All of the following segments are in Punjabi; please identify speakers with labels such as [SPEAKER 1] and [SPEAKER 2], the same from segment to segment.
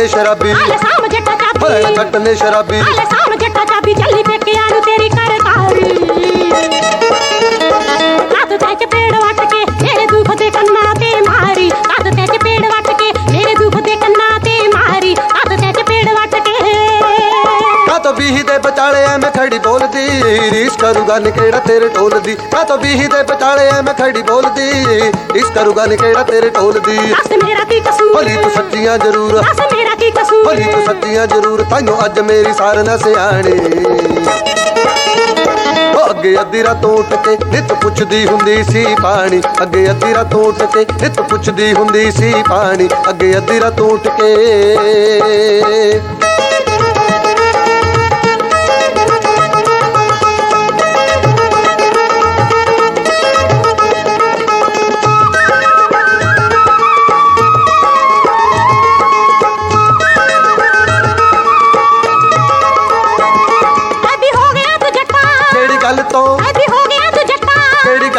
[SPEAKER 1] ਨੇ ਸ਼ਰਾਬੀ
[SPEAKER 2] ਹਾਲੇ ਸਾਮ ਜੱਟਾ ਚਾਬੀ।
[SPEAKER 1] ਜੱਟ ਨੇ ਸ਼ਰਾਬੀ।
[SPEAKER 2] ਹਾਲੇ ਸਾਮ ਜੱਟਾ ਚਾਬੀ ਚੱਲੀ ਪੇਕਿਆਂ ਨੂੰ ਤੇਰੀ ਕਰਤਾਰੀ। ਕੱਦ ਤੇ ਚਪੇੜ ਵੱਟ ਕੇ ਮੇਰੇ ਦੁੱਖ ਦੇ ਕੰਨਾਂ ਤੇ ਮਾਰੀ। ਕੱਦ ਤੇ ਚਪੇੜ ਵੱਟ ਕੇ ਮੇਰੇ ਦੁੱਖ ਦੇ ਕੰਨਾਂ ਤੇ ਮਾਰੀ। ਕੱਦ ਤੇ ਚਪੇੜ ਵੱਟ ਕੇ।
[SPEAKER 1] ਕਾ ਤੋ ਬੀਹੀ ਦੇ ਬਚਾਲੇ ਐਵੇਂ ਖੜੀ ਬੋਲਦੀ। ਰੀਸ ਕਰੂਗਾ ਕਿਹੜਾ ਤੇਰੇ ਢੋਲਦੀ। ਕਾ ਤੋ ਬੀਹੀ ਦੇ ਬਚਾਲੇ ਐਵੇਂ ਖੜੀ ਬੋਲਦੀ। ਰੀਸ ਕਰੂਗਾ ਕਿਹੜਾ ਤੇਰੇ ਢੋਲਦੀ।
[SPEAKER 2] ਦੱਸ ਮੇਰਾ ਕੀ ਕਸੂਰ?
[SPEAKER 1] ਭਲੀ ਤੂੰ ਸੱਚੀਆਂ ਜ਼ਰੂਰ।
[SPEAKER 2] ਦੱਸ ਮੇਰਾ
[SPEAKER 1] ਭਲੀ ਤੂੰ ਸੱਚੀਆਂ ਜ਼ਰੂਰ ਤਾਈਓ ਅੱਜ ਮੇਰੀ ਸਾਰ ਨਾ ਸਿਆਣੀ। ਅੱਗੇ ਅੱਧੀ ਰਾਤ ਉੱਠ ਕੇ ਨਿਤ ਪੁੱਛਦੀ ਹੁੰਦੀ ਸੀ ਪਾਣੀ ਅੱਗੇ ਅੱਧੀ ਰਾਤ ਉੱਠ ਕੇ ਨਿਤ ਪੁੱਛਦੀ ਹੁੰਦੀ ਸੀ ਪਾਣੀ ਅੱਗੇ ਅੱਧੀ ਰਾਤ ਉੱਠ ਕੇ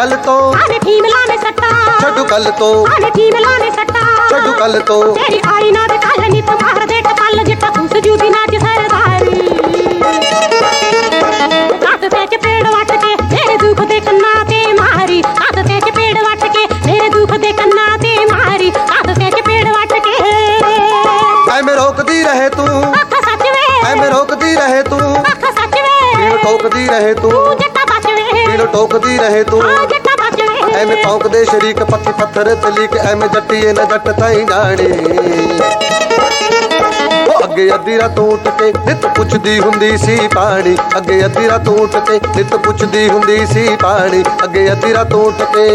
[SPEAKER 1] ਗੱਲ ਤੋਂ।
[SPEAKER 2] ਆਵੇਂ ਫੀਮ ਲਾਵੇਂ ਸੱਟਾ।
[SPEAKER 1] ਛੱਡੂ ਗੱਲ ਤੋਂ।
[SPEAKER 2] ਆਵੇਂ ਫੀਮ ਲਾਵੇਂ ਸੱਟਾ।
[SPEAKER 1] ਛੱਡੂ ਗੱਲ ਤੋਂ।
[SPEAKER 2] ਤੇਰੀ ਆਈ ਨਾ ਤੇ ਕੱਲ ਨੀ ਤੁਮਾਰ ਦੇ ਟਪਲ ਜੱਟਾ ਤੂੰ ਸਜੂਦੀ ਨਾਚ ਸਰਦਾਰੀ। ਕੱਦ ਤੇ ਚਪੇੜ ਵੱਟ ਕੇ ਮੇਰੇ ਦੁੱਖ ਦੇ ਕੰਨਾਂ ਤੇ ਮਾਰੀ। ਕੱਦ ਤੇ ਚਪੇੜ ਵੱਟ ਕੇ ਮੇਰੇ ਦੁੱਖ ਦੇ ਕੰਨਾਂ ਤੇ ਮਾਰੀ। ਕੱਦ ਤੇ ਚਪੇੜ ਵੱਟ ਕੇ।
[SPEAKER 1] ਐਵੇਂ ਰੋਕਦੀ ਰਹੇ ਤੂੰ।
[SPEAKER 2] ਅੱਖ ਸੱਚ ਵੇ।
[SPEAKER 1] ਐਵੇਂ ਰੋਕਦੀ ਰਹੇ ਤੂੰ।
[SPEAKER 2] ਅੱਖ ਸੱਚ ਵੇ।
[SPEAKER 1] ਪੀਣ ਟੋਕਦੀ ਰਹੇ ਤੂੰ।
[SPEAKER 2] ਤੂੰ
[SPEAKER 1] ਪੀਣ ਟੋਕਦੀ ਰਹੇ ਤੂੰ। ਐਵੇਂ ਪੌਂਕਦੇ ਸ਼ਰੀਕ ਪੱਕੀ ਪੱਥਰ ਤੇ ਲਿਖ ਐਵੇਂ ਜੱਟੀਏ ਨਾ ਜੱਟ ਤਾਈ ਉਹ ਅੱਗੇ ਅੱਧੀ ਰਾਤ ਉੱਠ ਕੇ ਨਿਤ ਪੁੱਛਦੀ ਹੁੰਦੀ ਸੀ ਪਾਣੀ। ਅੱਗੇ ਅੱਧੀ ਰਾਤ ਉੱਠ ਕੇ ਨਿਤ ਪੁੱਛਦੀ ਹੁੰਦੀ ਸੀ ਪਾਣੀ। ਅੱਗੇ ਅੱਧੀ ਰਾਤ ਉੱਠ ਕੇ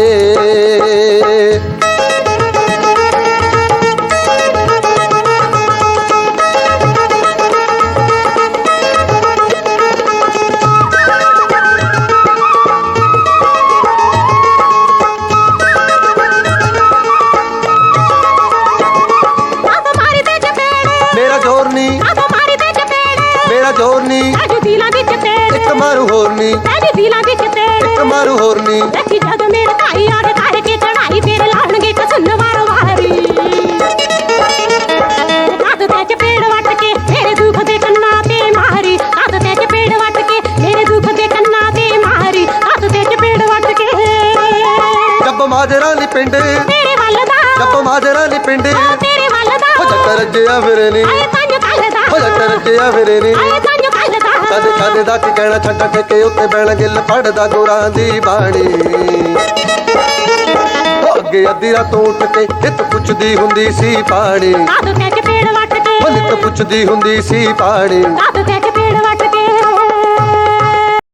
[SPEAKER 1] ਜ਼ੋਰ ਨਹੀਂ
[SPEAKER 2] ਦਿਲਾਂ ਵਿੱਚ ਤੇੜ
[SPEAKER 1] ਇੱਕ ਮਾਰੂ ਹੋਰ ਨਹੀਂ
[SPEAKER 2] ਦਿਲਾਂ ਵਿੱਚ ਤੇੜ
[SPEAKER 1] ਇੱਕ ਮਾਰੂ ਹੋਰ ਨਹੀਂ
[SPEAKER 2] ਦੇਖੀ ਜਦ ਮੇਰੇ ਭਾਈ ਆ ਕੇ ਕਰਕੇ ਚੜਾਈ ਫੇਰ ਲਾਉਣਗੇ ਕਸਨ ਵਾਰ ਵਾਰੀ। ਕੱਦ ਤੇ ਚਪੇੜ ਵੱਟ ਕੇ ਮੇਰੇ ਦੁੱਖ ਦੇ ਕੰਨਾਂ ਤੇ ਮਾਰੀ। ਕੱਦ ਤੇ ਚਪੇੜ ਵੱਟ ਕੇ ਮੇਰੇ ਦੁੱਖ ਦੇ ਕੰਨਾਂ ਤੇ ਮਾਰੀ। ਕੱਦ ਤੇ ਚਪੇੜ ਵੱਟ ਕੇ।
[SPEAKER 1] ਜੱਬ ਮਾਜਰਾ ਨੀ ਪਿੰਡ।
[SPEAKER 2] ਤੇਰੇ ਵੱਲ ਦਾ।
[SPEAKER 1] ਜੱਬ ਮਾਜਰਾ ਨੀ ਪਿੰਡ।
[SPEAKER 2] ਉਹ ਤੇਰੇ ਵੱਲ ਦਾ।
[SPEAKER 1] ਹੋ ਜੱਟ ਰੱਜਿਆ ਫਿਰੇ ਨੀ
[SPEAKER 2] ਆਏ ਪੰਜ ਕੱਲ ਦਾ
[SPEAKER 1] ਹੋ ਜੱਟ ਰੱਜਿਆ ਫਿਰੇ ਨੀ ਕਦੇ ਕਦੇ ਦਾ ਕੀ ਕਹਿਣਾ ਛੱਡ ਠੇਕੇ ਉੱਤੇ ਬੈਣ ਗਿੱਲ ਫੜਦਾ ਗੋਰਾਂ ਦੀ ਬਾਣੀ। ਅੱਗੇ ਅੱਧੀ ਰਾਤ ਉੱਠ ਕੇ ਨਿਤ ਪੁੱਛਦੀ ਹੁੰਦੀ ਸੀ ਪਾਣੀ।
[SPEAKER 2] ਤੇ ਕੇ
[SPEAKER 1] ਨਿਤ ਪੁੱਛਦੀ ਹੁੰਦੀ ਸੀ ਪਾਣੀ।
[SPEAKER 2] ਕੱਦ ਤੇ